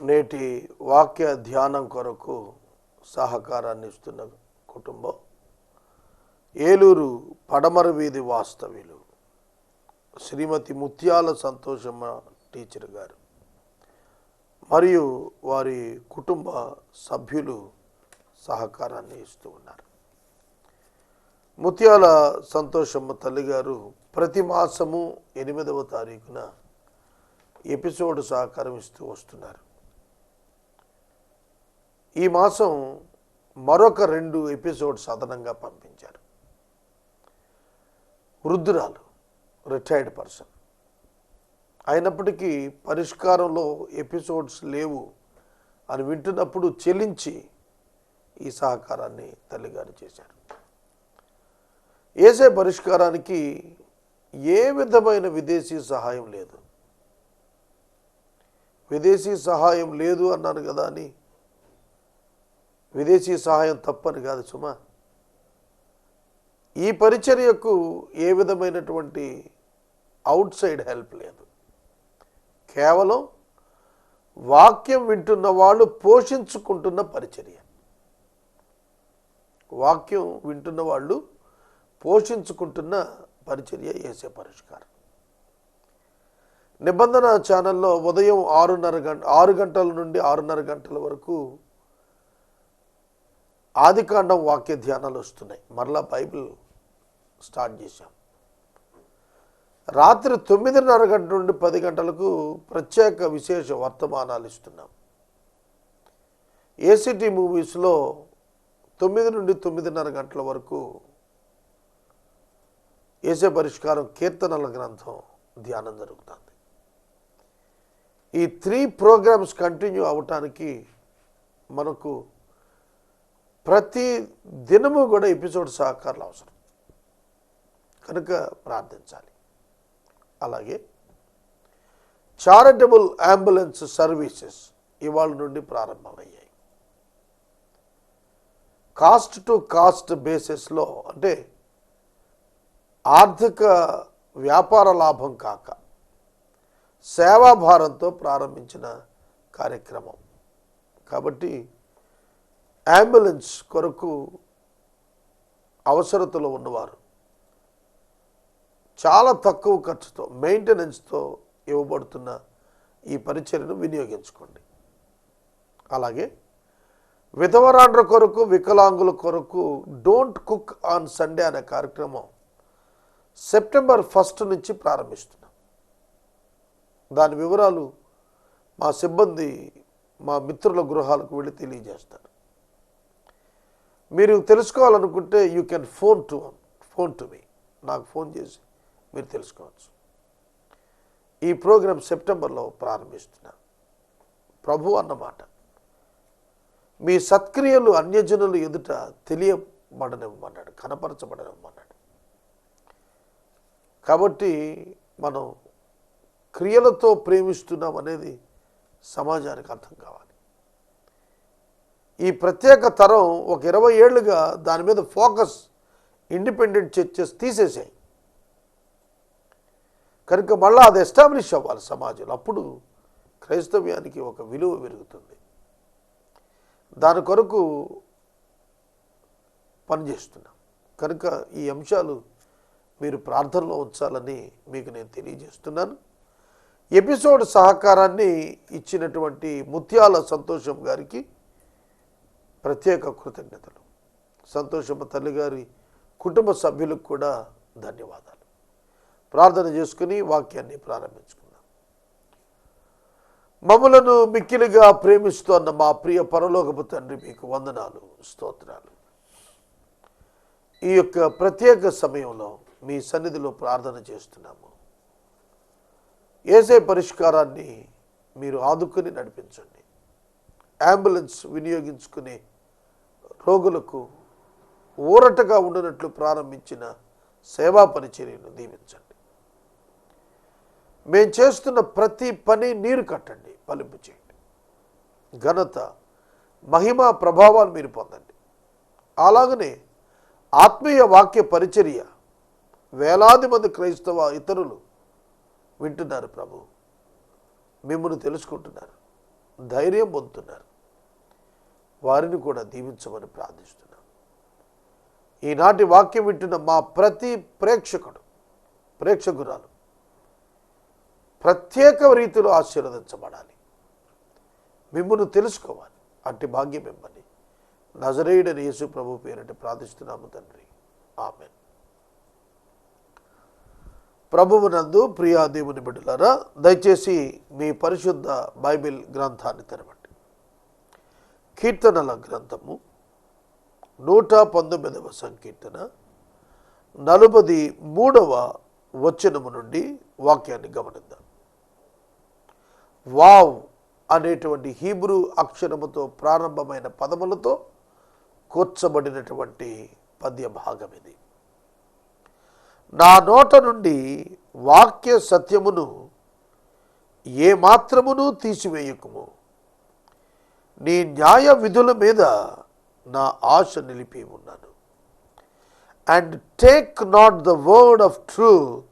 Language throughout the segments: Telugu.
నేటి వాక్య ధ్యానం కొరకు సహకారాన్ని ఇస్తున్న కుటుంబం. ఏలూరు పడమర వీధి వాస్తవ్యులు శ్రీమతి ముత్యాల సంతోషమ్మ టీచర్ గారు మరియు వారి కుటుంబ సభ్యులు సహకారాన్ని ఇస్తూ ఉన్నారు. ముత్యాల సంతోషమ్మ తల్లిగారు ప్రతి మాసము ఎనిమిదవ తారీఖున ఎపిసోడ్ సహకారం ఇస్తూ వస్తున్నారు. ఈ మాసం మరొక రెండు ఎపిసోడ్స్ అదనంగా పంపించారు. వృద్ధురాలు రిటైర్డ్ పర్సన్ అయినప్పటికీ పరిష్కారంలో ఎపిసోడ్స్ లేవు అని వింటున్నప్పుడు చెల్లించి ఈ సహకారాన్ని తల్లిగారు చేశారు. ఏసే పరిష్కారానికి ఏ విధమైన విదేశీ సహాయం లేదు. విదేశీ సహాయం లేదు అన్నాను కదా అని విదేశీ సహాయం తప్పని కాదు సుమా. ఈ పరిచర్యకు ఏ విధమైనటువంటి అవుట్ సైడ్ హెల్ప్ లేదు. కేవలం వాక్యం వింటున్న వాళ్ళు పోషించుకుంటున్న పరిచర్య. వాక్యం వింటున్న వాళ్ళు పోషించుకుంటున్న పరిచర్య చేసే పరిష్కారం. నిబంధన ఛానల్లో ఉదయం ఆరున్నర గంట ఆరు గంటల నుండి ఆరున్నర గంటల వరకు ఆదికాండం వాక్య ధ్యానాలు వస్తున్నాయి. మరలా బైబిల్ స్టార్ట్ చేశాం. రాత్రి తొమ్మిదిన్నర గంట నుండి పది గంటలకు ప్రత్యేక విశేష వర్తమానాలు ఇస్తున్నాం. ఏసీటీ మూవీస్లో తొమ్మిది నుండి తొమ్మిదిన్నర గంటల వరకు ఏసే పరిష్కారం కీర్తనల గ్రంథం ధ్యానం జరుగుతుంది. ఈ త్రీ ప్రోగ్రామ్స్ కంటిన్యూ అవటానికి మనకు ప్రతి దినము కూడా ఎపిసోడ్ సహకారాలు అవసరం. కనుక ప్రార్థించాలి. అలాగే చారిటబుల్ అంబులెన్స్ సర్వీసెస్ ఇవాళ నుండి ప్రారంభమయ్యాయి. కాస్ట్ టు కాస్ట్ బేసిస్లో అంటే ఆర్థిక వ్యాపార లాభం కాక సేవాభారంతో ప్రారంభించిన కార్యక్రమం. కాబట్టి అంబులెన్స్ కొరకు అవసరతలో ఉన్నవారు చాలా తక్కువ ఖర్చుతో మెయింటెనెన్స్తో ఇవ్వబడుతున్న ఈ పరిచర్ను వినియోగించుకోండి. అలాగే విధవరాండ్ర కొరకు వికలాంగుల కొరకు డోంట్ కుక్ ఆన్ సండే అనే కార్యక్రమం సెప్టెంబర్ ఫస్ట్ నుంచి ప్రారంభిస్తున్నాం. దాని వివరాలు మా సిబ్బంది మా మిత్రుల గృహాలకు వెళ్ళి తెలియజేస్తారు. మీరు తెలుసుకోవాలనుకుంటే you can phone to phone to me నాకు ఫోన్ చేసి మీరు తెలుసుకోవచ్చు. ఈ ప్రోగ్రాం సెప్టెంబర్లో ప్రారంభిస్తున్నా. ప్రభు అన్నమాట. మీ సత్క్రియలు అన్యజనులు ఎదుట తెలియబడనివ్వమన్నాడు కనపరచబడనివ్వమన్నాడు. కాబట్టి మనం క్రియలతో ప్రేమిస్తున్నాం అనేది సమాజానికి అర్థం కావాలి. ఈ ప్రత్యేక తరం ఒక ఇరవై ఏళ్ళుగా దాని మీద ఫోకస్ ఇండిపెండెంట్ చర్చెస్ తీసేసాయి కనుక మళ్ళీ అది ఎస్టాబ్లిష్ అవ్వాలి సమాజంలో. అప్పుడు క్రైస్తవ్యానికి ఒక విలువ పెరుగుతుంది. దాని కొరకు పనిచేస్తున్నాం. కనుక ఈ అంశాలు మీరు ప్రార్థనలో ఉంచాలని మీకు నేను తెలియజేస్తున్నాను. ఎపిసోడ్ సహకారాన్ని ఇచ్చినటువంటి ముత్యాల సంతోషం గారికి ప్రత్యేక కృతజ్ఞతలు. సంతోషమ్మ తల్లి గారి కుటుంబ సభ్యులకు కూడా ధన్యవాదాలు. ప్రార్థన చేసుకుని వాక్యాన్ని ప్రారంభించుకుందాం. మమ్మలను మిక్కిలిగా ప్రేమిస్తోన్న మా ప్రియ పరలోకపు తండ్రి మీకు వందనాలు స్తోత్రాలు. ఈ యొక్క ప్రత్యేక సమయంలో మీ సన్నిధిలో ప్రార్థన చేస్తున్నాము. ఏసే పరిష్కారాన్ని మీరు ఆదుకుని నడిపించండి. అంబులెన్స్ వినియోగించుకునే రోగులకు ఊరటగా ఉండనట్లు ప్రారంభించిన సేవా పరిచర్యను దీవించండి. మేము చేస్తున్న ప్రతి పని నీరు కట్టండి పలుపు చేయండి. ఘనత మహిమ ప్రభావాలు మీరు పొందండి. అలాగనే ఆత్మీయ వాక్య పరిచర్య వేలాది మంది క్రైస్తవ ఇతరులు వింటున్నారు ప్రభు. మిమ్మల్ని తెలుసుకుంటున్నారు ధైర్యం పొందుతున్నారు. వారిని కూడా దీవించమని ప్రార్థిస్తున్నాం. ఈనాటి వాక్యం వింటున్న మా ప్రతి ప్రేక్షకుడు ప్రేక్షకురాలు ప్రత్యేక రీతిలో ఆశీర్వదించబడాలి. మిమ్మల్ని తెలుసుకోవాలి. అట్టి భాగ్యం మిమ్మల్ని. నజరేయుడని యేసు ప్రభు పేరంటే ప్రార్థిస్తున్నాము తండ్రి. ఆమెన్. ప్రభువునందు ప్రియా దేవుని బిడ్డలారా దయచేసి మీ పరిశుద్ధ బైబిల్ గ్రంథాన్ని తెరవండి. కీర్తనల గ్రంథము నూట పంతొమ్మిదవ సంకీర్తన నలుబది మూడవ వచనము నుండి వాక్యాన్ని గమనిద్దాం. వావ్ అనేటువంటి హీబ్రూ అక్షరముతో ప్రారంభమైన పదములతో కూర్చబడినటువంటి పద్య భాగం ఇది. నా నోట నుండి వాక్య సత్యమును ఏ తీసివేయకుము. నీ న్యాయ విధుల మీద నా ఆశ నిలిపి ఉన్నాను. And take not the word of truth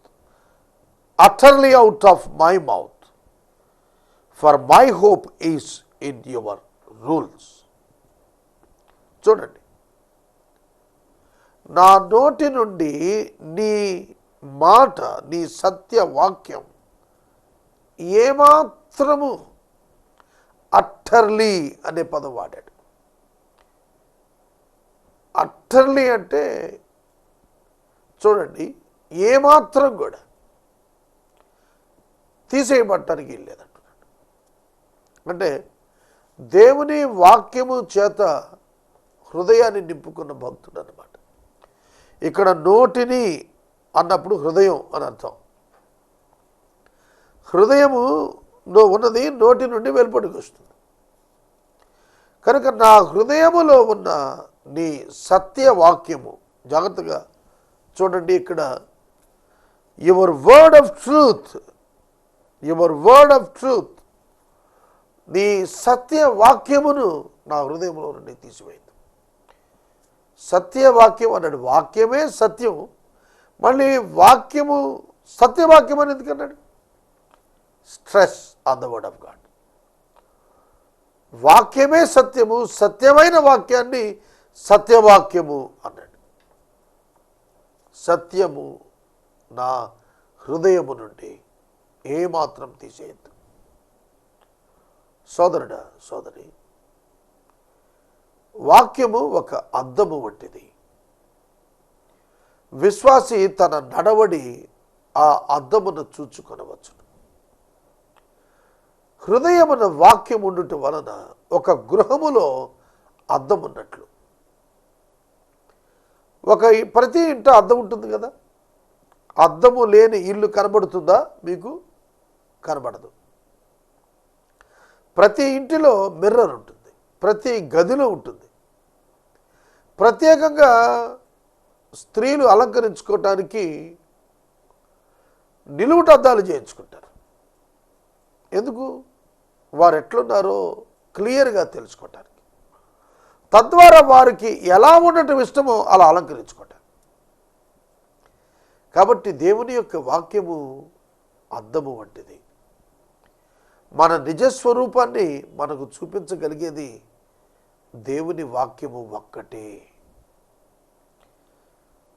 utterly out of my mouth for my hope is in your rules చూడండి. నా నోటి నుండి నీ మాట నీ సత్య వాక్యం ఏమాత్రము అట్టర్లీ అనే పదం వాడాడు. అట్టర్లీ అంటే చూడండి ఏమాత్రం కూడా తీసేయబట్టడానికి లేదంటున్నాడు. అంటే దేవుని వాక్యము చేత హృదయాన్ని నింపుకున్న భక్తుడు అనమాట ఇక్కడ నోటిని అన్నప్పుడు హృదయం అని అర్థం. హృదయము ఉన్నది నోటి నుండి వెలుపడికి వస్తుంది. కనుక నా హృదయములో ఉన్న నీ సత్య వాక్యము జాగ్రత్తగా చూడండి ఇక్కడ your word of truth your word of truth నీ సత్య వాక్యమును నా హృదయంలో నుండి తీసివేయండి సత్యవాక్యం అన్నాడు. వాక్యమే సత్యం మళ్ళీ వాక్యము సత్యవాక్యం అని ఎందుకన్నాడు stress on the word of God వాక్యమే సత్యము సత్యమైన వాక్యాన్ని సత్యవాక్యము అన్నాడు. సత్యము నా హృదయము నుండి ఏమాత్రం తీసేయద్దు. సోదరుడా సోదరి వాక్యము ఒక అద్దము వంటిది. విశ్వాసి తన నడవడి ఆ అద్దమును చూచుకొనవచ్చు హృదయమున వాక్యం ఉండుట వలన ఒక గృహములో అద్దం ఉన్నట్లు. ఒక ప్రతి ఇంట అద్దం ఉంటుంది కదా? అద్దము లేని ఇల్లు కనబడుతుందా మీకు? కనబడదు. ప్రతి ఇంటిలో మిర్రర్ ఉంటుంది. ప్రతి గదిలో ఉంటుంది. ప్రత్యేకంగా స్త్రీలు అలంకరించుకోవటానికి నిలువుటద్దాలు చేయించుకుంటారు. ఎందుకు? వారు ఎట్లున్నారో క్లియర్గా తెలుసుకోవటానికి. తద్వారా వారికి ఎలా ఉండటం ఇష్టమో అలా అలంకరించుకోవటానికి. కాబట్టి దేవుని యొక్క వాక్యము అద్దము వంటిది. మన నిజస్వరూపాన్ని మనకు చూపించగలిగేది దేవుని వాక్యము ఒక్కటే.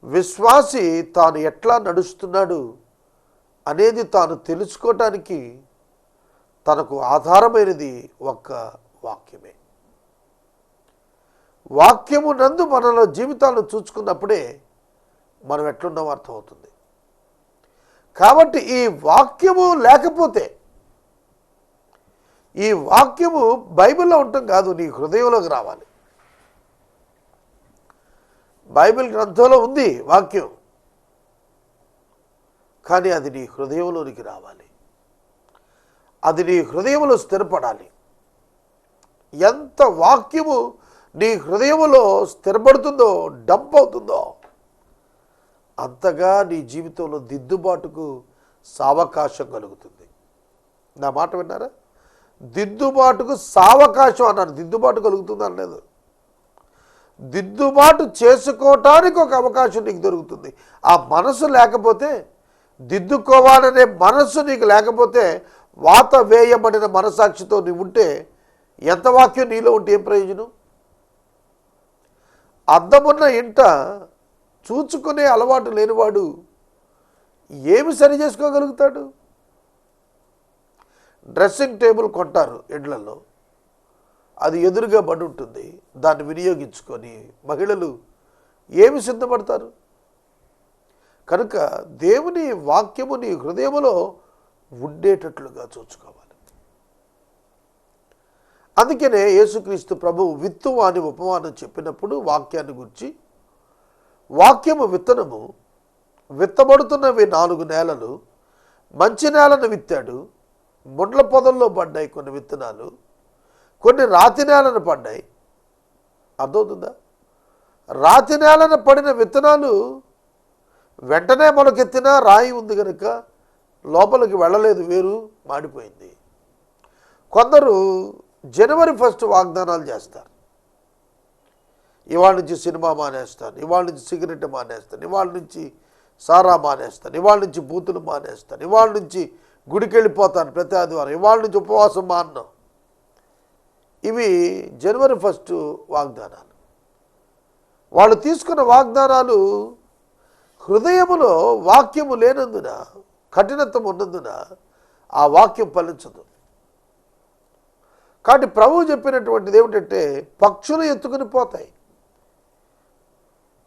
విశ్వాసి తాను ఎట్లా నడుస్తున్నాడు అనేది తాను తెలుసుకోవటానికి తనకు ఆధారమైనది ఒక్క వాక్యమే. వాక్యము నందు మనలో జీవితాలను చూసుకున్నప్పుడే మనం ఎట్లున్నామో అర్థమవుతుంది. కాబట్టి ఈ వాక్యము లేకపోతే ఈ వాక్యము బైబిల్లో ఉండటం కాదు నీ హృదయంలోకి రావాలి. బైబిల్ గ్రంథంలో ఉంది వాక్యం. కానీ అది నీ హృదయంలోనికి రావాలి. అది నీ హృదయంలో స్థిరపడాలి. ఎంత వాక్యము నీ హృదయములో స్థిరపడుతుందో డంప్ అవుతుందో అంతగా నీ జీవితంలో దిద్దుబాటుకు సావకాశం కలుగుతుంది. నా మాట విన్నారా? దిద్దుబాటుకు సావకాశం అన్నాను దిద్దుబాటు కలుగుతుంది అనలేదు. దిద్దుబాటు చేసుకోవటానికి ఒక అవకాశం నీకు దొరుకుతుంది. ఆ మనసు లేకపోతే దిద్దుకోవాలనే మనసు నీకు లేకపోతే వాత వేయబడిన మనసాక్షితో నీవు ఉంటే ఎంత వాక్యం నీలో ఉంటే ఏం ప్రయోజనం? అద్దమున్న ఇంట చూచుకునే అలవాటు లేనివాడు ఏమి సరి చేసుకోగలుగుతాడు? డ్రెస్సింగ్ టేబుల్ కొంటారు ఇండ్లలో అది ఎదురుగా బడి ఉంటుంది. దాన్ని వినియోగించుకొని మహిళలు ఏమి సిద్ధపడతారు? కనుక దేవుని వాక్యము నీ హృదయములో ఉండేటట్లుగా చూసుకోవాలి. అందుకనే యేసుక్రీస్తు ప్రభు విత్తు అని ఉపమానం చెప్పినప్పుడు వాక్యాన్ని గురించి వాక్యము విత్తనము విత్తబడుతున్నవి నాలుగు నేలలు మంచి నేలను విత్తాడు ముండ్ల పొదల్లో పడ్డాయి కొన్ని విత్తనాలు కొన్ని రాతి నేలను పడ్డాయి. అర్థమవుతుందా? రాతి నేలను పడిన విత్తనాలు వెంటనే మొలకెత్తిన రాయి ఉంది కనుక లోపలికి వెళ్ళలేదు వేరు మాడిపోయింది. కొందరు జనవరి ఫస్ట్ వాగ్దానాలు చేస్తారు. ఇవాళ నుంచి సినిమా మానేస్తాను ఇవాళ నుంచి సిగరెట్ మానేస్తాను ఇవాళ నుంచి సారా మానేస్తాను ఇవాళ నుంచి బూతులు మానేస్తాను ఇవాళ నుంచి గుడికి వెళ్ళిపోతాను ప్రతి ఆదివారం ఇవాళ నుంచి ఉపవాసం మాన్నాం. ఇవి జనవరి ఫస్ట్ వాగ్దానాలు. వాళ్ళు తీసుకున్న వాగ్దానాలు హృదయములో వాక్యము లేనందున కఠినత్వం ఉన్నందున ఆ వాక్యం ఫలించదు. కాబట్టి ప్రభువు చెప్పినటువంటిది ఏమిటంటే పక్షులు ఎత్తుకుని పోతాయి.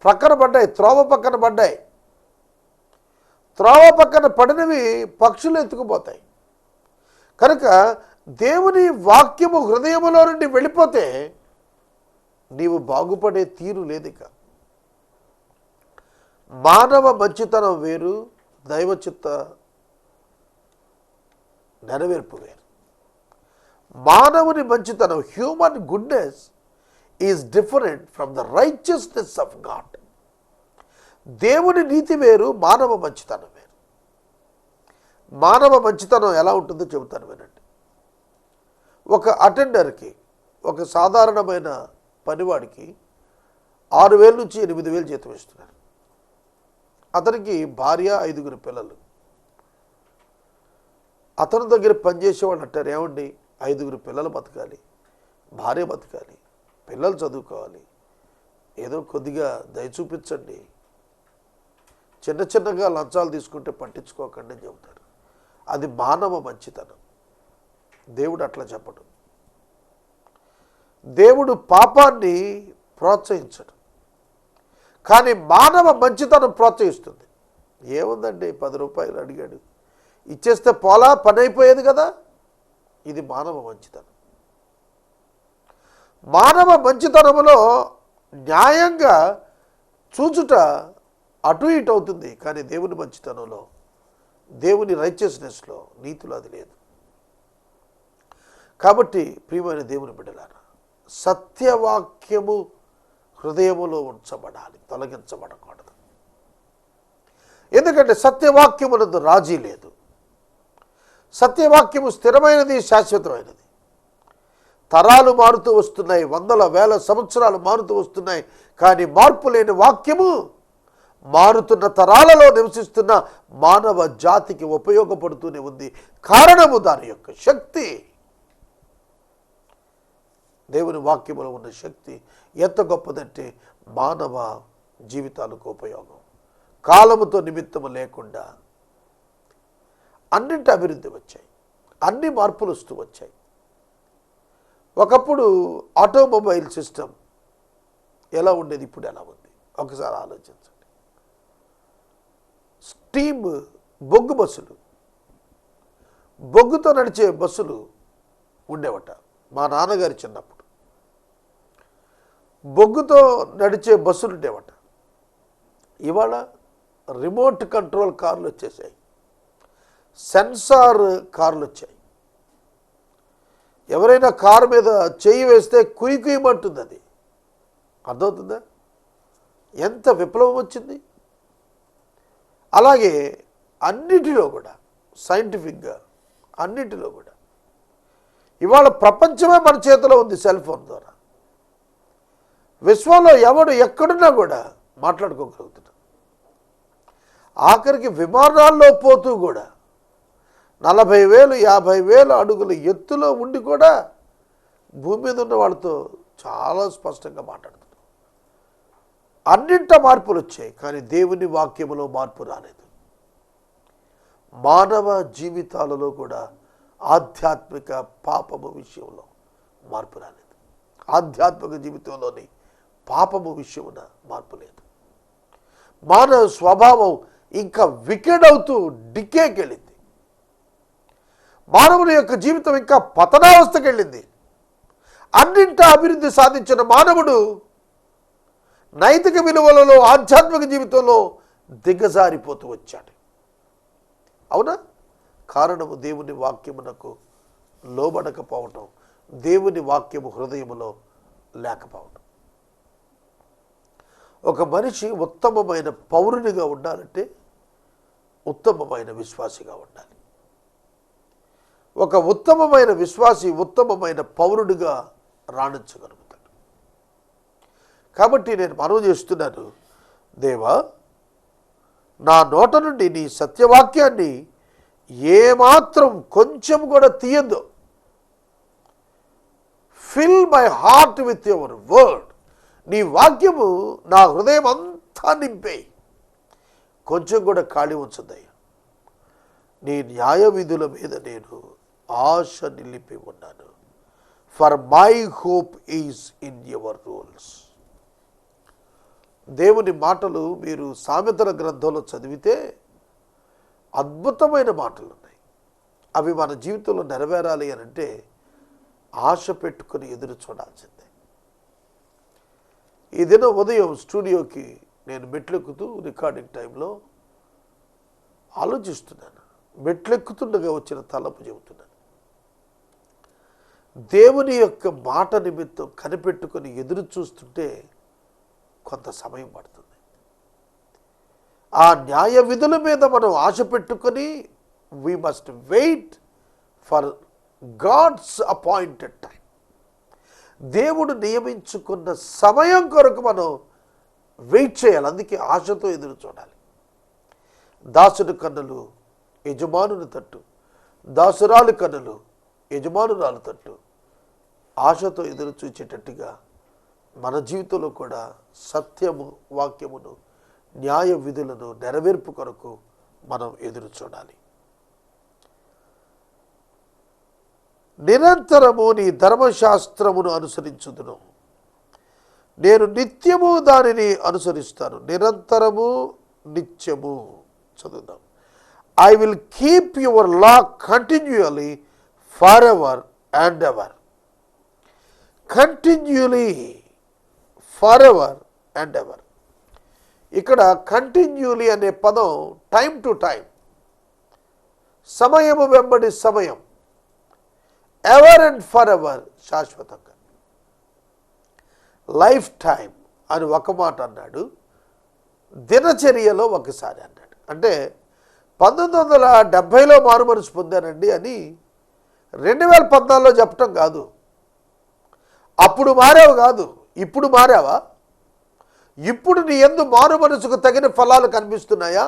ప్రక్కన పడ్డాయి త్రోవ పక్కన పడ్డాయి. త్రోవ పక్కన పడినవి పక్షులు ఎత్తుకుపోతాయి. కనుక దేవుని వాక్యము హృదయములో నుండి వెళ్ళిపోతే నీవు బాగుపడే తీరు లేదు ఇక మానవ మంచితనం వేరు దైవ చిత్త నెరవేర్పు వేరు. మానవుని మంచితనం human goodness is different from the righteousness of God దేవుని నీతి వేరు మానవ మంచితనం వేరు. మానవ మంచితనం ఎలా ఉంటుందో చెబుతాను వినండి. ఒక అటెండర్కి ఒక సాధారణమైన పనివాడికి ఆరు వేల నుంచి ఎనిమిది వేలు జీతం ఇస్తున్నారు. అతనికి భార్య ఐదుగురు పిల్లలు. అతని దగ్గర పనిచేసేవాళ్ళు అంటారు ఏమండి ఐదుగురు పిల్లలు బతకాలి భార్య బతకాలి పిల్లలు చదువుకోవాలి ఏదో కొద్దిగా దయ చూపించండి చిన్న చిన్నగా లంచాలు తీసుకుంటే పట్టించుకోకండి అని చెబుతారు. అది మానవ మంచితనం. దేవుడు అట్లా చెప్పడు. దేవుడు పాపాన్ని ప్రోత్సహించడు. కానీ మానవ మంచితనం ప్రోత్సహిస్తుంది. ఏముందండి? పది రూపాయలు అడిగాడు. ఇచ్చేస్తే పోలా పని అయిపోయేది కదా? ఇది మానవ మంచితనం. మానవ మంచితనములో న్యాయంగా చూచుట అటు ఇటు అవుతుంది కానీ దేవుని మంచితనంలో దేవుని రైచియస్నెస్లో నీతులు అది లేదు. కాబట్టి ప్రియమైన దేవుని బిడ్డలారా సత్యవాక్యము హృదయములో ఉంచబడాలి తొలగించబడకూడదు. ఎందుకంటే సత్యవాక్యమునందు రాజీ లేదు. సత్యవాక్యము స్థిరమైనది శాశ్వతమైనది. తరాలు మారుతూ వస్తున్నాయి వందల వేల సంవత్సరాలు మారుతూ వస్తున్నాయి కానీ మార్పు లేని వాక్యము మారుతున్న తరాలలో నివసిస్తున్న మానవ జాతికి ఉపయోగపడుతూనే ఉంది. కారణము దాని యొక్క శక్తి. దేవుని వాక్యములో ఉన్న శక్తి ఎంత గొప్పదంటే మానవ జీవితాలకు ఉపయోగం. కాలముతో నిమిత్తము లేకుండా అన్నింటి అభివృద్ధి వచ్చాయి. అన్ని మార్పులు వస్తూ వచ్చాయి. ఒకప్పుడు ఆటోమొబైల్ సిస్టమ్ ఎలా ఉండేది? ఇప్పుడు ఎలా ఉంది? ఒకసారి ఆలోచించండి. స్టీమ్ బొగ్గు బస్సులు బొగ్గుతో నడిచే బస్సులు ఉండేవట. మా నాన్నగారి చిన్నప్పుడు. బొగ్గుతో నడిచే బస్సులు ఉండేవట. ఇవాళ రిమోట్ కంట్రోల్ కార్లు వచ్చేసాయి. సెన్సార్ కార్లు వచ్చాయి. ఎవరైనా కారు మీద చెయ్యి వేస్తే కుయి కుయమంటుంది అది అర్థమవుతుందా? ఎంత విప్లవం వచ్చింది? అలాగే అన్నిటిలో కూడా సైంటిఫిక్గా అన్నిటిలో కూడా. ఇవాళ ప్రపంచమే మన చేతిలో ఉంది సెల్ ఫోన్ ద్వారా. విశ్వంలో ఎవడు ఎక్కడున్నా కూడా మాట్లాడుకోగలుగుతున్నాడు ఆఖరికి విమానాల్లో పోతూ కూడా నలభై వేలు యాభై వేలు అడుగుల ఎత్తులో ఉండి కూడా భూమి మీద ఉన్న వాళ్ళతో చాలా స్పష్టంగా మాట్లాడుతున్నాడు అన్నింట మార్పులు వచ్చాయి కానీ దేవుని వాక్యములో మార్పు రాలేదు. మానవ జీవితాలలో కూడా ఆధ్యాత్మిక పాపము విషయంలో మార్పు రాలేదు. ఆధ్యాత్మిక జీవితంలోని పాపము విషయమున మార్పు లేదు. మానవ స్వభావం ఇంకా వికెడ్ అవుతూ డికేకి వెళ్ళింది మానవుని యొక్క జీవితం ఇంకా పతనావస్థకి వెళ్ళింది అన్నింటా అభివృద్ధి సాధించిన మానవుడు నైతిక విలువలలో ఆధ్యాత్మిక జీవితంలో దిగజారిపోతూ వచ్చాడు. అవునా? కారణము దేవుని వాక్యమునకు లోబడకపోవటం దేవుని వాక్యము హృదయములో లేకపోవటం. ఒక మనిషి ఉత్తమమైన పౌరునిగా ఉండాలంటే ఉత్తమమైన విశ్వాసిగా ఉండాలి. ఒక ఉత్తమమైన విశ్వాసి ఉత్తమమైన పౌరుడిగా రాణించగలుగుతాడు. కాబట్టి నేను మనవి చేస్తున్నాను దేవా నా నోట నుండి నీ సత్యవాక్యాన్ని ఏమాత్రం కొంచెం కూడా తీయద్దు. Fill my heart with your word నీ వాక్యము నా హృదయం అంతా నింపేయి కొంచెం కూడా ఖాళీ ఉంచదయ్యా నీ న్యాయ విధుల మీద నేను ఆశ నిలిపి ఉన్నాను. For my hope is in your rules దేవుని మాటలు మీరు సామెతల గ్రంథంలో చదివితే అద్భుతమైన మాటలు ఉన్నాయి. అవి మన జీవితంలో నెరవేరాలి అని అంటే ఆశ పెట్టుకొని ఎదురు చూడాల్సిందే. ఈ దినం ఉదయం స్టూడియోకి నేను మెట్లెక్కుతూ రికార్డింగ్ టైంలో ఆలోచిస్తున్నాను. మెట్లెక్కుతుండగా వచ్చిన తలపు చెబుతున్నాను. దేవుని యొక్క మాట నిమిత్తం కనిపెట్టుకొని ఎదురు చూస్తుంటే కొంత సమయం పడుతుంది. ఆ న్యాయ విధుల మీద మనం ఆశ పెట్టుకొని we must wait for God's appointed time దేవుడు నియమించుకున్న సమయం కొరకు మనం వెయిట్ చేయాలి. అందుకే ఆశతో ఎదురు చూడాలి. దాసుడు కన్నులు యజమానుని తట్టు. దాసురాలు కన్నులు యజమానురాలు తట్టు. ఆశతో ఎదురు చూచేటట్టుగా మన జీవితంలో కూడా సత్యము వాక్యమును న్యాయ విధులను నెరవేర్పు కొరకు మనం ఎదురు చూడాలి. నిరంతరము నీ ధర్మశాస్త్రమును అనుసరించుదును. నేను నిత్యము దానిని అనుసరిస్తాను. నిరంతరము నిత్యము చదువుదాం. I will keep your law continually for ever and ever continually for ever and ever ఇక్కడ కంటిన్యూలీ అనే పదం టైం టు టైం సమయము వెంబడి సమయం. ఎవర్ అండ్ ఫర్ ఎవర్ శాశ్వతంగా. లైఫ్ టైం అని ఒక మాట అన్నాడు. దినచర్యలో ఒకసారి అన్నాడు. అంటే పంతొమ్మిది వందల డెబ్భైలో మారుమనసు పొందానండి అని రెండు వేల పద్నాలుగులో చెప్పటం కాదు. అప్పుడు మారావు కాదు. ఇప్పుడు మారావా? ఇప్పుడు నీ ఎందు మారు మనసుకు తగిన ఫలాలు కనిపిస్తున్నాయా?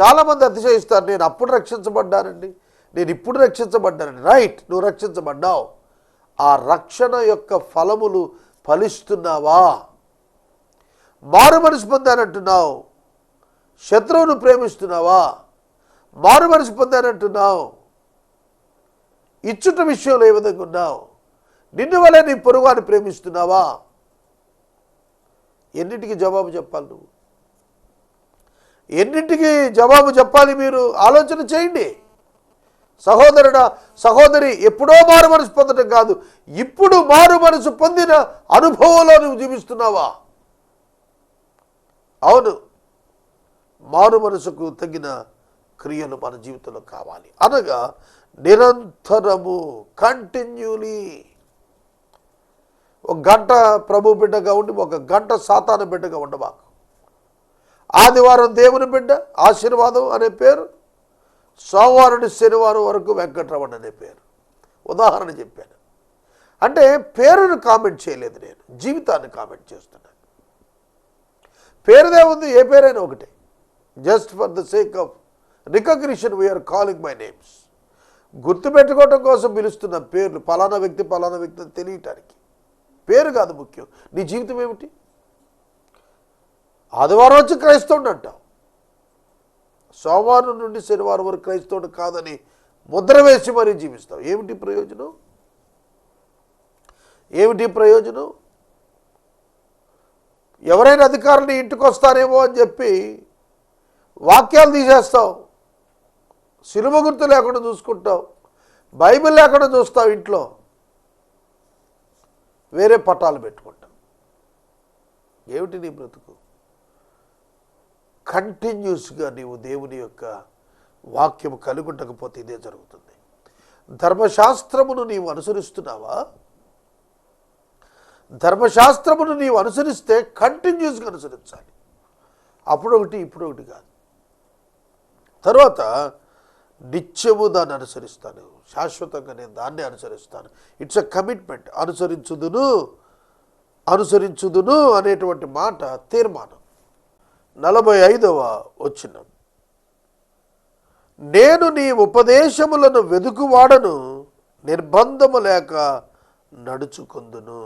చాలామంది అతిశయిస్తారు నేను అప్పుడు రక్షించబడ్డానండి. నేను ఇప్పుడు రక్షించబడ్డాను రైట్ నువ్వు రక్షించబడ్డావు. ఆ రక్షణ యొక్క ఫలములు ఫలిస్తున్నావా? మారు మనసు పొందానంటున్నావు శత్రువును ప్రేమిస్తున్నావా? మారు మనసు పొందానంటున్నావు ఇచ్చుట విషయంలో ఏ విధంగా ఉన్నావు? నిన్ను వలె నీ పొరుగువాన్ని ప్రేమిస్తున్నావా? ఎన్నింటికి జవాబు చెప్పాలి నువ్వు? ఎన్నింటికి జవాబు చెప్పాలి మీరు? ఆలోచన చేయండి. సహోదరుడా సహోదరి ఎప్పుడో మారు మనసు పొందడం కాదు. ఇప్పుడు మారు మనసు పొందిన అనుభవంలో నువ్వు జీవిస్తున్నావా? అవును. మారు మనసుకు తగిన క్రియలు మన జీవితంలో కావాలి. అనగా నిరంతరము కంటిన్యూలీ ఒక గంట ప్రభు బిడ్డగా ఉండి ఒక గంట సాతాన బిడ్డగా ఉండబాకు ఆదివారం దేవుని బిడ్డ ఆశీర్వాదం అనే పేరు సోమవారం శనివారం వరకు వెంకటరమణ అనే పేరు. ఉదాహరణ చెప్పాను. అంటే పేరును కామెంట్ చేయలేదు నేను. జీవితాన్ని కామెంట్ చేస్తున్నాను. పేరుదే ఉంది ఏ పేరైనా ఒకటే. Just for the sake of recognition we are calling my names గుర్తుపెట్టుకోవటం కోసం పిలుస్తున్న పేర్లు పలానా వ్యక్తి పలానా వ్యక్తి అని తెలియటానికి. పేరు కాదు ముఖ్యం. నీ జీవితం ఏమిటి? ఆదివారం వచ్చి క్రైస్తవుడు అంటావు. సోమవారం నుండి శనివారం వరకు క్రైస్తవుడు కాదని ముద్ర వేసి మరీ జీవిస్తాం. ఏమిటి ప్రయోజనం? ఏమిటి ప్రయోజనం? ఎవరైనా అధికారులు ఇంటికి వస్తారేమో అని చెప్పి వాక్యాలు తీసేస్తావు సినిమ గుర్తు లేకుండా చూసుకుంటావు బైబిల్ లేకుండా చూస్తావు ఇంట్లో. వేరే పటాలు పెట్టుకుంటాం. ఏమిటి నీ బ్రతుకు? కంటిన్యూస్గా నీవు దేవుని యొక్క వాక్యం కలుగుండకపోతే ఇదే జరుగుతుంది. ధర్మశాస్త్రమును నీవు అనుసరిస్తున్నావా? ధర్మశాస్త్రమును నీవు అనుసరిస్తే కంటిన్యూస్గా అనుసరించాలి. అప్పుడు ఒకటి ఇప్పుడు ఒకటి కాదు. తర్వాత నిత్యము దాన్ని అనుసరిస్తాను. శాశ్వతంగా నేను దాన్ని అనుసరిస్తాను. It's a commitment. అనుసరించుదును అనుసరించుదును అనేటువంటి మాట తీర్మానం. నలభై ఐదవ వచ్చిన నేను నీ ఉపదేశములను వెదుకువాడను నిర్బంధము లేక నడుచుకుందును.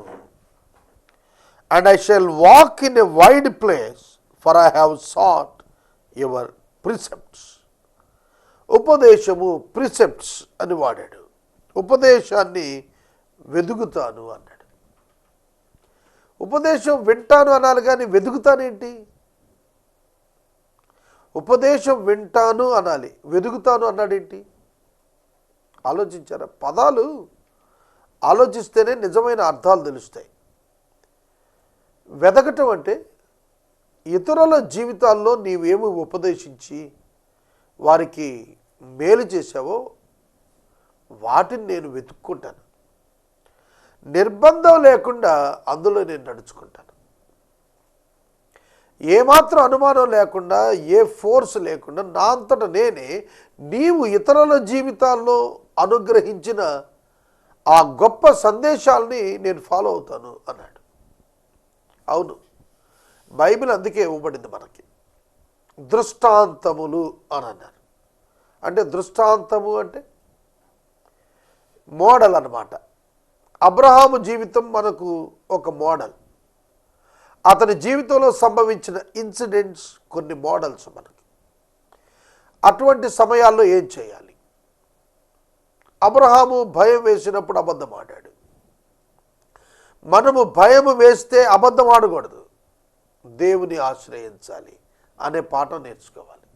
And I shall walk in a wide place for I have sought your precepts ఉపదేశము ప్రిసెప్ట్స్ అని వాడాడు. ఉపదేశాన్ని వెదుగుతాను అన్నాడు. ఉపదేశం వింటాను అనాలి కానీ వెదుగుతానేంటి ఉపదేశం వింటాను అనాలి. వెదుగుతాను అన్నాడేంటి? ఆలోచించారా? పదాలు ఆలోచిస్తేనే నిజమైన అర్థాలు తెలుస్తాయి. వెదకటం అంటే ఇతరుల జీవితాల్లో నీవేమి ఉపదేశించి వారికి మేలు చేశావో వాటిని నేను వెతుక్కుంటాను. నిర్బంధం లేకుండా అందులో నేను నడుచుకుంటాను. ఏమాత్రం అనుమానం లేకుండా ఏ ఫోర్స్ లేకుండా నా అంతట నేనే నీవు ఇతరుల జీవితాల్లో అనుగ్రహించిన ఆ గొప్ప సందేశాలని నేను ఫాలో అవుతాను అన్నాడు. అవును. బైబిల్ అందుకే ఇవ్వబడింది మనకి. దృష్టాంతములు అని అన్నారు. అంటే దృష్టాంతము అంటే మోడల్ అన్నమాట. అబ్రహాము జీవితం మనకు ఒక మోడల్. అతని జీవితంలో సంభవించిన ఇన్సిడెంట్స్ కొన్ని మోడల్స్ మనకి. అటువంటి సమయాల్లో ఏం చేయాలి? అబ్రహాము భయం వేసినప్పుడు అబద్ధం ఆడాడు. మనము భయము వేస్తే అబద్ధం ఆడకూడదు. దేవుని ఆశ్రయించాలి అనే పాఠం నేర్చుకోవాలి.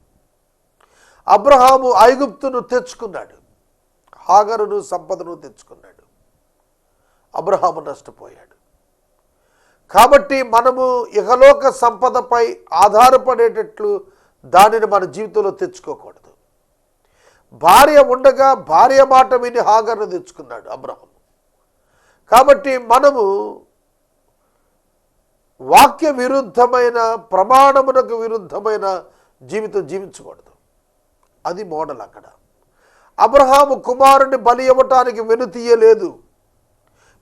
అబ్రహాము ఐగుప్తును తెచ్చుకున్నాడు. హాగరును సంపదను తెచ్చుకున్నాడు. అబ్రహాము నష్టపోయాడు. కాబట్టి మనము ఇహలోక సంపదపై ఆధారపడేటట్లు దానిని మన జీవితంలో తెచ్చుకోకూడదు. భార్య ఉండగా భార్య మాట విని హాగర్ను తెచ్చుకున్నాడు అబ్రహం కాబట్టి మనము వాక్య విరుద్ధమైన ప్రమాణమునకు విరుద్ధమైన జీవితం జీవించకూడదు. అది మోడల్ అక్కడ అబ్రహాము కుమారుని బలి ఇవ్వటానికి వెనుతీయలేదు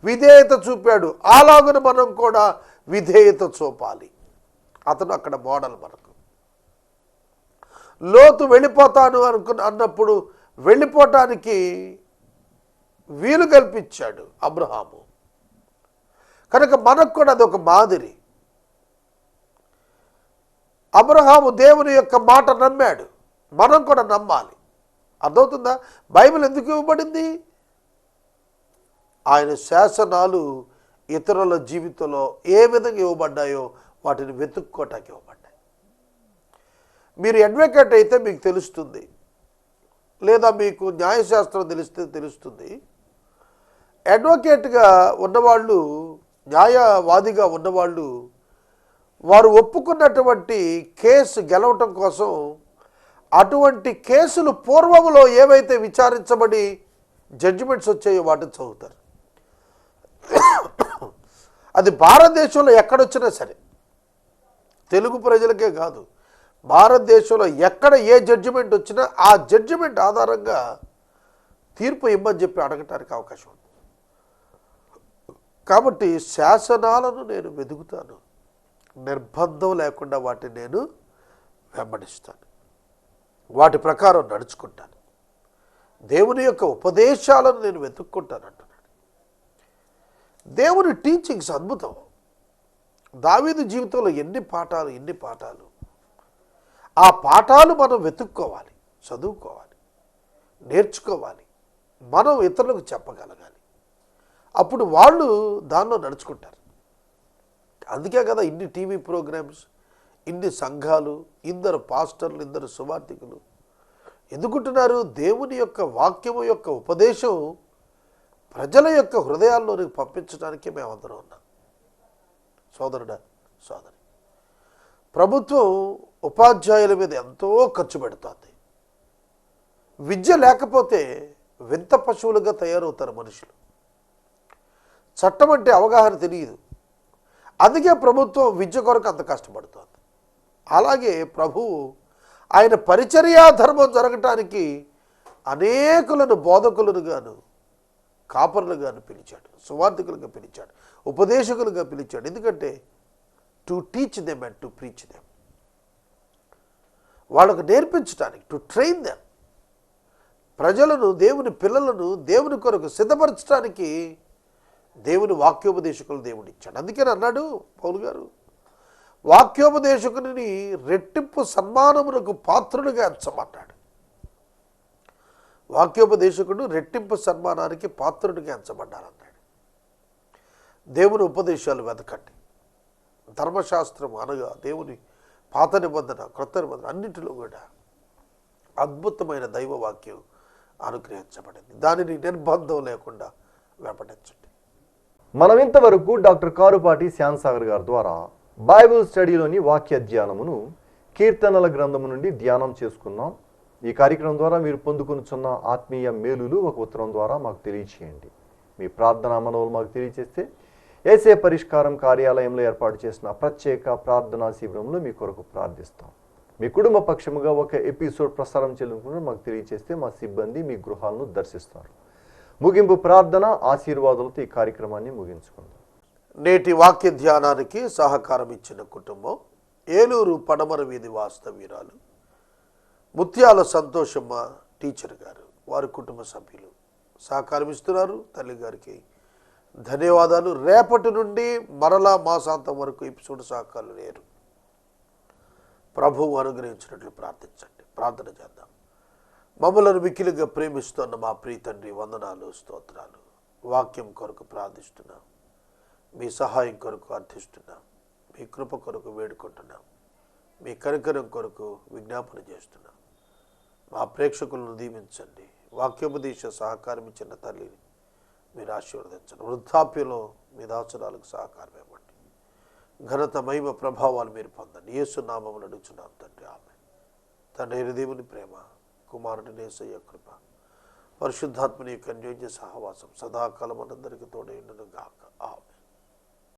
విధేయత చూపాడు. అలాగను మనం కూడా విధేయత చూపాలి. అతను అక్కడ మోడల్ మనకు. లోతు వెళ్ళిపోతాను అనుకున్న అన్నప్పుడు వెళ్ళిపోవటానికి వీలు కల్పించాడు అబ్రహాము. కనుక మనకు కూడా అదొక మాదిరి. అబ్రహాము దేవుని యొక్క మాట నమ్మాడు. మనం కూడా నమ్మాలి. అర్థమవుతుందా? బైబిల్ ఎందుకు ఇవ్వబడింది? ఆయన శాసనాలు ఇతరుల జీవితంలో ఏ విధంగా ఇవ్వబడ్డాయో వాటిని వెతుక్కోటానికి ఇవ్వబడ్డాయి. మీరు అడ్వకేట్ అయితే మీకు తెలుస్తుంది. లేదా మీకు న్యాయశాస్త్రం తెలిస్తే తెలుస్తుంది. అడ్వకేట్గా ఉన్నవాళ్ళు న్యాయవాదిగా ఉన్నవాళ్ళు వారు ఒప్పుకున్నటువంటి కేసు గెలవటం కోసం అటువంటి కేసులు పూర్వములో ఏవైతే విచారించబడి జడ్జిమెంట్స్ వచ్చాయో వాటిని చదువుతారు. అది భారతదేశంలో ఎక్కడొచ్చినా సరే. తెలుగు ప్రజలకే కాదు. భారతదేశంలో ఎక్కడ ఏ జడ్జిమెంట్ వచ్చినా ఆ జడ్జిమెంట్ ఆధారంగా తీర్పు ఇమ్మని చెప్పి అడగటానికి అవకాశం ఉంది. కాబట్టి శాసనాలను నేను వెతుకుతాను నిర్బంధం లేకుండా వాటిని నేను వెంబడిస్తాను. వాటి ప్రకారం నడుచుకుంటాను. దేవుని యొక్క ఉపదేశాలను నేను వెతుక్కుంటాను దేవుని టీచింగ్స్ అద్భుతం. దావీదు జీవితంలో ఎన్ని పాఠాలు ఎన్ని పాఠాలు? ఆ పాఠాలు మనం వెతుక్కోవాలి చదువుకోవాలి నేర్చుకోవాలి మనం ఇతరులకు చెప్పగలగాలి. అప్పుడు వాళ్ళు దానిలో నడుచుకుంటారు. అందుకే కదా ఇన్ని టీవీ ప్రోగ్రామ్స్ ఇన్ని సంఘాలు ఇద్దరు పాస్టర్లు ఇద్దరు సువార్థికులు. ఎందుకుంటున్నారు? దేవుని యొక్క వాక్యము యొక్క ఉపదేశం ప్రజల యొక్క హృదయాల్లోనికి పంపించడానికి మేమందరం ఉన్నాం. సోదరుడా సోదరి ప్రభుత్వం ఉపాధ్యాయుల మీద ఎంతో ఖర్చు పెడుతోంది. విద్య లేకపోతే వింత పశువులుగా తయారవుతారు మనుషులు. చట్టం అంటే అవగాహన తెలియదు. అందుకే ప్రభుత్వం విద్య కొరకు అంత కష్టపడుతోంది. అలాగే ప్రభువు ఆయన పరిచర్యా ధర్మం జరగటానికి అనేకులను బోధకులను గాను కాపర్లుగా పిలిచాడు సువార్థికులుగా పిలిచాడు ఉపదేశకులుగా పిలిచాడు. ఎందుకంటే to teach them and to preach them వాళ్ళకు నేర్పించడానికి టు ట్రైన్ దెమ్ ప్రజలను దేవుని పిల్లలను దేవుని కొరకు సిద్ధపరచడానికి దేవుని వాక్యోపదేశకులు దేవుడు ఇచ్చాడు అందుకని అన్నాడు పౌలు గారు వాక్యోపదేశకుని రెట్టింపు సన్మానమునకు పాత్రుడిగా ఎంచమన్నాడు వాక్యోపదేశకుడు రెట్టింపు సన్మానానికి పాత్రుడిగా ఎంచబడ్డారన్నాడు. దేవుని ఉపదేశాలు వెతకండి. ధర్మశాస్త్రం అనగా దేవుని పాత నిబంధన క్రొత్త నిబంధన అన్నింటిలో కూడా అద్భుతమైన దైవ వాక్యం అనుగ్రహించబడింది. దానిని నిర్బంధం లేకుండా వెంబడించండి మనం ఇంతవరకు డాక్టర్ కారుపాటి శ్యాన్సాగర్ గారి ద్వారా బైబిల్ స్టడీలోని వాక్య ధ్యానమును కీర్తనల గ్రంథము నుండి ధ్యానం చేసుకున్నాం. ఈ కార్యక్రమం ద్వారా మీరు పొందుకునిచున్న ఆత్మీయ మేలులు ఒక ఉత్తరం ద్వారా మాకు తెలియచేయండి. మీ ప్రార్థనా మనవులు మాకు తెలియచేస్తే ఏసే పరిష్కారం కార్యాలయంలో ఏర్పాటు చేసిన ప్రత్యేక ప్రార్థనా శిబిరంలో మీ కొరకు ప్రార్థిస్తాం. మీ కుటుంబ పక్షముగా ఒక ఎపిసోడ్ ప్రసారం చేయాలనుకుంటే మాకు తెలియచేస్తే మా సిబ్బంది మీ గృహాలను దర్శిస్తారు. ముగింపు ప్రార్థన ఆశీర్వాదాలతో ఈ కార్యక్రమాన్ని ముగించుకుందాం. నేటి వాక్య ధ్యానానికి సహకారం ఇచ్చిన కుటుంబం ఏలూరు పడమర వీధి వాస్తవ్యురాలు ముత్యాల సంతోషమ్మ టీచర్ గారు వారి కుటుంబ సభ్యులు సహకారం ఇస్తున్నారు. తల్లి గారికి ధన్యవాదాలు. రేపటి నుండి మరలా మాసాంతం వరకు ఎపిసోడ్ సహకారులు లేరు. ప్రభువు అనుగ్రహించినట్లు ప్రార్థించండి. ప్రార్థన చేద్దాం. మమ్మలను మిక్కిలిగా ప్రేమిస్తున్న మా ప్రీతండ్రి వందనాలు స్తోత్రాలు. వాక్యం కొరకు ప్రార్థిస్తున్నాం. మీ సహాయం కొరకు అర్థిస్తున్నాం. మీ కృప కొరకు వేడుకుంటున్నాం. మీ కనికరం కొరకు విజ్ఞాపన చేస్తున్నాం. మా ప్రేక్షకులను దీవించండి. వాక్యోపదేశ సహకారం ఇచ్చిన తల్లిని మీరు ఆశీర్వదించండి. వృద్ధాప్యలో మీ దాచురాలకు సహకారం ఇవ్వండి. ఘనత మహిమ ప్రభావాలు మీరు పొందండి. యేసు నామములు అడుగుచున్నాం తండ్రి. ఆమె తండ్రి అయిన ప్రేమ కుమారుడి నేసయ్య కృప పరిశుద్ధాత్మని యొక్క అన్యోన్య సహవాసం సదాకాలం మనందరికీ తోడైండును గాక ఆమె